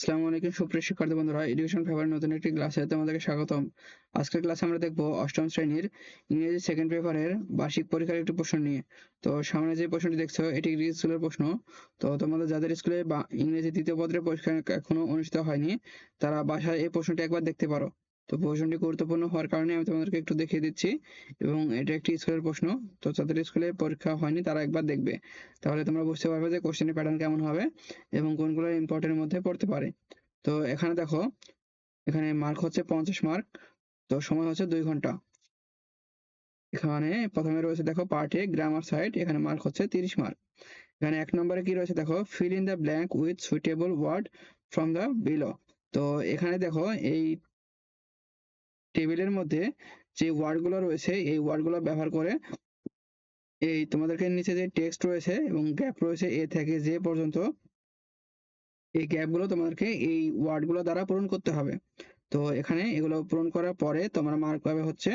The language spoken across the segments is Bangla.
আসসালামু আলাইকুম, সুপ্রিয় শিক্ষার্থী বন্ধুরা এডুকেশন ফেভার নতুন একটি ক্লাসে তোমাদেরকে স্বাগতম। আজকের ক্লাসে আমরা দেখব অষ্টম শ্রেণির ইংরেজি সেকেন্ড পেপারের বার্ষিক পরীক্ষার একটি প্রশ্ন নিয়ে। তো সামনে যে প্রশ্নটি দেখছ, এটি ইংরেজি স্কুলের প্রশ্ন। তো তোমাদের যাদের স্কুলে বা ইংরেজি দ্বিতীয় পত্রের পরীক্ষা এখনও অনুষ্ঠিত হয়নি, তারা বাসায় এই প্রশ্নটি একবার দেখতে পারো। তো প্রশ্নটি গুরুত্বপূর্ণ হওয়ার কারণে আমি তোমাদেরকে একটু দেখিয়ে দিচ্ছি এবং এটা একটি স্কুলের প্রশ্ন। তো যাদের স্কুলে পরীক্ষা হয়নি, তারা একবার দেখবে। তাহলে তোমরা বুঝতে পারবে যে কোশ্চেনের প্যাটার্ন কেমন হবে এবং কোনগুলো ইম্পর্টেন্টের মধ্যে পড়তে পারে। তো এখানে দেখো, এখানে মার্ক হচ্ছে পঞ্চাশ মার্ক তো সময় হচ্ছে দুই ঘণ্টা। এখানে প্রথমে রয়েছে দেখো পার্ট এ গ্রামার সাইড এখানে মার্ক হচ্ছে তিরিশ মার্ক এখানে এক নম্বরে কি রয়েছে দেখো fill in the blank with suitable word from the below তো এখানে দেখো, এই টেবিলের মধ্যে যে ওয়ার্ডগুলো রয়েছে, এই ওয়ার্ডগুলো ব্যবহার করে এই তোমাদেরকে নিচে যে টেক্সট রয়েছে এবং গ্যাপ রয়েছে, এ থেকে যে পর্যন্ত এই গ্যাপগুলো তোমাদেরকে এই ওয়ার্ডগুলো দ্বারা পূরণ করতে হবে। তো এখানে এগুলো পূরণ করার পরে তোমরা মার্ক পাবে হচ্ছে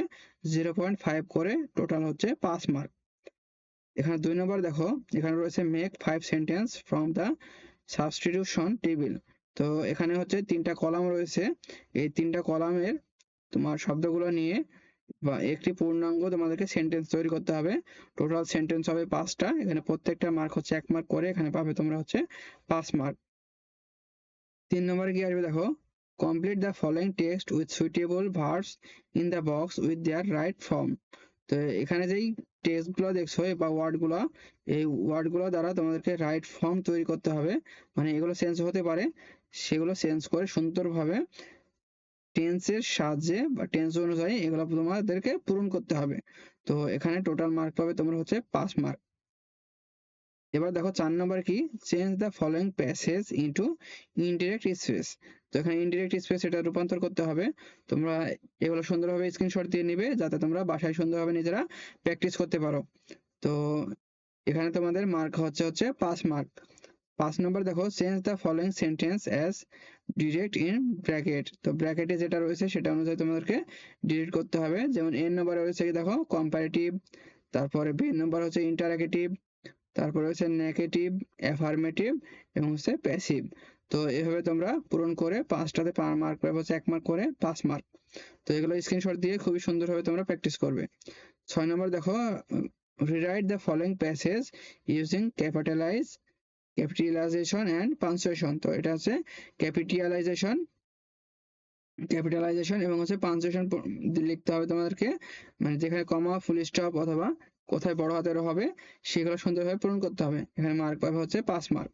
জিরো পয়েন্ট ফাইভ করে টোটাল হচ্ছে পাঁচ মার্ক এখানে দুই নম্বর দেখো, এখানে রয়েছে make five sentence from the substitution table তো এখানে হচ্ছে তিনটা কলাম রয়েছে, এই তিনটা কলামের তোমার শব্দগুলো নিয়ে বা একটি পূর্ণাঙ্গ তোমাদেরকে সেন্টেন্স তৈরি করতে হবে। টোটাল সেন্টেন্স হবে পাঁচটা। এখানে প্রত্যেকটা মার্ক হচ্ছে এক মার্ক করে এখানে পাবে তোমরা হচ্ছে পাঁচ মার্ক তিন নম্বরে কি আসবে দেখো? Complete the following text with suitable verbs in the box with their right form তো এখানে যেই টেক্সটগুলো দেখছ বা ওয়ার্ডগুলো এই ওয়ার্ডগুলো দ্বারা তোমাদেরকে রাইট ফর্ম তৈরি করতে হবে। মানে এগুলো চেঞ্জ হতে পারে। সেগুলো চেঞ্জ করে সুন্দরভাবে টেন্সের সাহায্যে বা টেন্স অনুযায়ী এগুলো তোমাদেরকে পূরণ করতে হবে। তো এখানে টোটাল মার্ক পাবে তোমরা হচ্ছে পাঁচ মার্ক এবার দেখো চার নম্বর কি? Change the following passage into indirect speech তো এখানে ইনডিরেক্ট স্পেস এটা রূপান্তর করতে হবে। তোমরা এগুলো সুন্দরভাবে স্ক্রিনশট দিয়ে নিবে যাতে তোমরা বাসায় সুন্দরভাবে নিজেরা প্র্যাকটিস করতে পারো। তো এখানে তোমাদের মার্ক হচ্ছে হচ্ছে পাঁচ মার্ক পাঁচ নম্বর দেখো change the following sentence as direct in bracket তো ব্র্যাকেটে যেটা রয়েছে সেটা অনুযায়ী তোমাদেরকে ডিলিট করতে হবে। যেমন এন নম্বরে রয়েছে দেখো কম্পারেটিভ তারপরে বি নম্বর হচ্ছে ইন্টারাগেটিভ তারপরে হচ্ছে নেগেটিভ অ্যাফার্মেটিভ এবং হচ্ছে প্যাসিভ তো এভাবে তোমরা পূরণ করে পাঁচটাতে মার্ক হচ্ছে এক মার্ক করে পাঁচ মার্ক তো এগুলো স্ক্রিনশট দিয়ে খুবই সুন্দরভাবে তোমরা প্র্যাকটিস করবে। ছয় নম্বর দেখো rewrite the following passage using capitalize capitalization and punctuation তো এটা হচ্ছে ক্যাপিটালাইজেশন ক্যাপিটালাইজেশন এবং হচ্ছে পাঞ্চুয়েশন লিখতে হবে তোমাদেরকে। মানে যেখানে কমা ফুল স্টপ অথবা কোথায় বড় হাতের হবে, সেগুলো সুন্দরভাবে পূরণ করতে হবে। এখানে মার্ক পাবে হচ্ছে পাঁচ মার্ক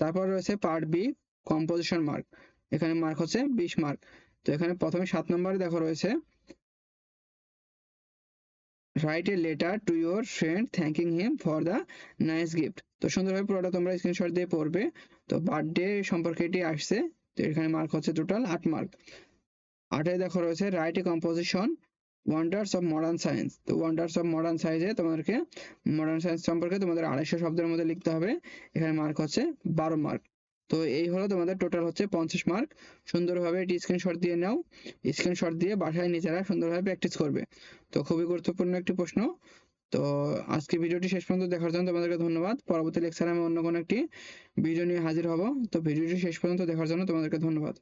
তারপর রয়েছে পার্ট বি কম্পোজিশন মার্ক এখানে মার্ক হচ্ছে বিশ মার্ক তো এখানে প্রথমে সাত নম্বরে দেখো রয়েছে write a letter to your friend thanking him for the nice gift তো সুন্দরভাবে পুরোটা তোমরা স্ক্রিনশট দিয়ে পড়বে। তো বার্থডে সম্পর্কে এটি আসছে। তো এখানে মার্ক হচ্ছে টোটাল আট মার্ক আটে দেখো রয়েছে write a composition wonders of modern science তো ওয়ান্ডার্স অফ মডার্ন সায়েন্সে তোমাদেরকে মডার্ন সায়েন্স সম্পর্কে তোমাদের আড়াইশো শব্দের মধ্যে লিখতে হবে। এখানে মার্ক হচ্ছে বারো মার্ক তো এই হলো তোমাদের টোটাল হচ্ছে পঞ্চাশ মার্ক সুন্দরভাবে এটি স্ক্রিনশট দিয়ে নাও। স্ক্রিনশট দিয়ে বাসায় নিজেরা সুন্দরভাবে প্র্যাকটিস করবে। তো খুবই গুরুত্বপূর্ণ একটি প্রশ্ন। তো আজকে ভিডিওটি শেষ পর্যন্ত দেখার জন্য তোমাদেরকে ধন্যবাদ। পরবর্তী লেকচারে আমি অন্য কোনো একটি ভিডিও নিয়ে হাজির হব। তো ভিডিওটি শেষ পর্যন্ত দেখার জন্য তোমাদেরকে ধন্যবাদ।